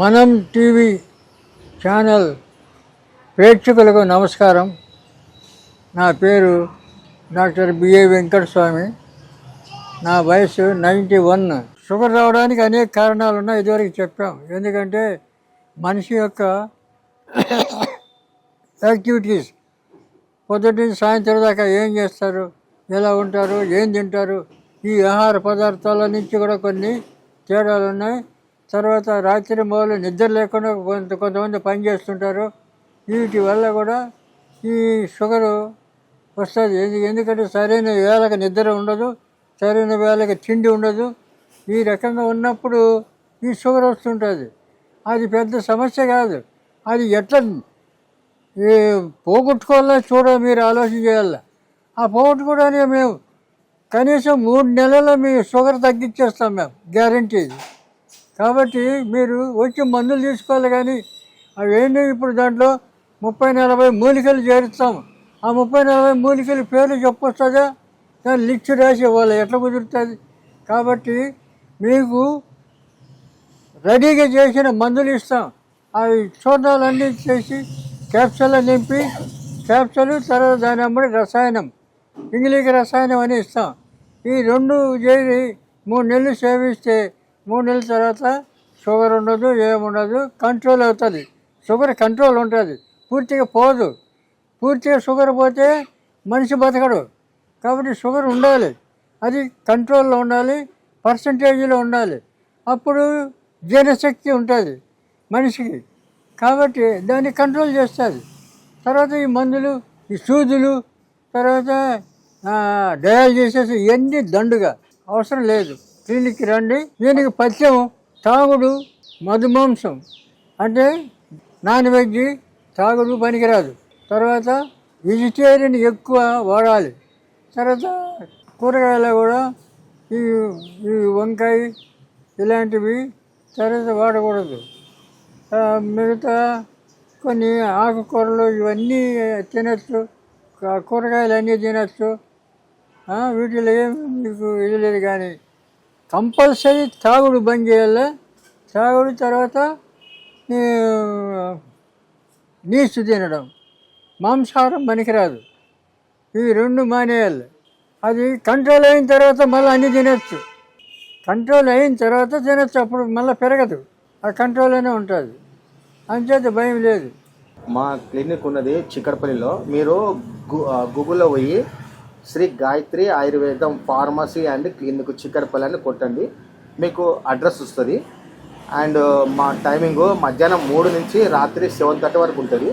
మనం TV channel ప్రేక్షకులకు నమస్కారం. నా పేరు డాక్టర్ బిఏ వెంకటస్వామి. నా వయసు నైంటీ వన్. షుగర్ రావడానికి అనేక కారణాలు ఉన్నాయి ఇదివరకు చెప్పాం. ఎందుకంటే మనిషి యొక్క యాక్టివిటీస్ పొద్దుటి సాయంత్రం దాకా ఏం చేస్తారు ఎలా ఉంటారు ఏం తింటారు ఈ ఆహార పదార్థాల నుంచి కూడా కొన్ని తేడాలు ఉన్నాయి తర్వాత రాత్రి మొదలు నిద్ర లేకుండా కొంత కొంతమంది పని చేస్తుంటారు. వీటి వల్ల కూడా ఈ షుగరు వస్తుంది. ఎందుకంటే సరైన వేళకి నిద్ర ఉండదు సరైన వేళకి తిండి ఉండదు. ఈ రకంగా ఉన్నప్పుడు ఈ షుగర్ వస్తుంటుంది. అది పెద్ద సమస్య కాదు. అది ఎట్లా ఈ పోగొట్టుకోవాలో చూడ మీరు ఆలోచన చేయాలి. ఆ పోగొట్టుకోవడానికి మేము కనీసం మూడు నెలల్లో మీ షుగర్ తగ్గించేస్తాం మేము గ్యారంటీ కాబట్టి మీరు వచ్చి మందులు తీసుకోవాలి కానీ అవేంటి ఇప్పుడు దాంట్లో ముప్పై నలభై మూలికలు చేరుస్తాము ఆ ముప్పై నలభై మూలికలు పేర్లు చెప్పొస్తుందా దాన్ని లిస్ట్ రాసి ఇవ్వాలి. ఎట్లా కుదురుతుంది? కాబట్టి మీకు రెడీగా చేసిన మందులు ఇస్తాం. అవి చూడాలన్నీ చేసి క్యాప్సూల్ నింపి క్యాప్సూల్ తర్వాత దాని అమ్మడి రసాయనం ఇంగ్లీష్ రసాయనం అని ఇస్తాం. ఈ రెండు చేరి మూడు నెలలు సేవిస్తే మూడు నెలల తర్వాత షుగర్ ఉండదు ఏముండదు కంట్రోల్ అవుతుంది. షుగర్ కంట్రోల్ ఉంటుంది. పూర్తిగా పోదు. పూర్తిగా షుగర్ పోతే మనిషి బతకడు. కాబట్టి షుగర్ ఉండాలి. అది కంట్రోల్లో ఉండాలి పర్సంటేజీలో ఉండాలి. అప్పుడు జీర్ణశక్తి ఉంటుంది మనిషికి. కాబట్టి దాన్ని కంట్రోల్ చేస్తుంది. తర్వాత ఈ మందులు ఈ సూదులు తర్వాత డయాలసిస్ ఇవన్నీ దండుగా. అవసరం లేదు. క్లినిక్కి రండి. దీనికి పథ్యం తాగుడు మధుమాంసం. అంటే నాన్ వెజ్ తాగుడు పనికిరాదు. తర్వాత వెజిటేరియన్ ఎక్కువ వాడాలి. తర్వాత కూరగాయలు కూడా ఈ ఈ వంకాయ ఇలాంటివి తర్వాత వాడకూడదు. మిగతా కొన్ని ఆకుకూరలు ఇవన్నీ తినచ్చు. కూరగాయలు అన్నీ తినచ్చు. వీటిలో ఏం మీకు ఇది లేదు కానీ కంపల్సరీ తాగుడు బంద్ చేయాలి. తాగుడు తర్వాత నీసు తినడం. మాంసాహారం పనికిరాదు. ఇవి రెండు మానేయాలి. అది కంట్రోల్ అయిన తర్వాత మళ్ళీ అన్ని తినచ్చు. కంట్రోల్ అయిన తర్వాత తినచ్చు. అప్పుడు మళ్ళీ పెరగదు. ఆ కంట్రోల్లోనే ఉంటుంది. అంచేత భయం లేదు. మా క్లినిక్ ఉన్నది చిక్కడపల్లిలో. మీరు గూగుల్లో పోయి శ్రీ గాయత్రి ఆయుర్వేదం ఫార్మసీ అండ్ క్లినిక్ చిక్కడపల్లి అని కొట్టండి. మీకు అడ్రస్ వస్తుంది. అండ్ మా టైమింగ్ మధ్యాహ్నం మూడు నుంచి రాత్రి సెవెన్ థర్టీ వరకు ఉంటుంది.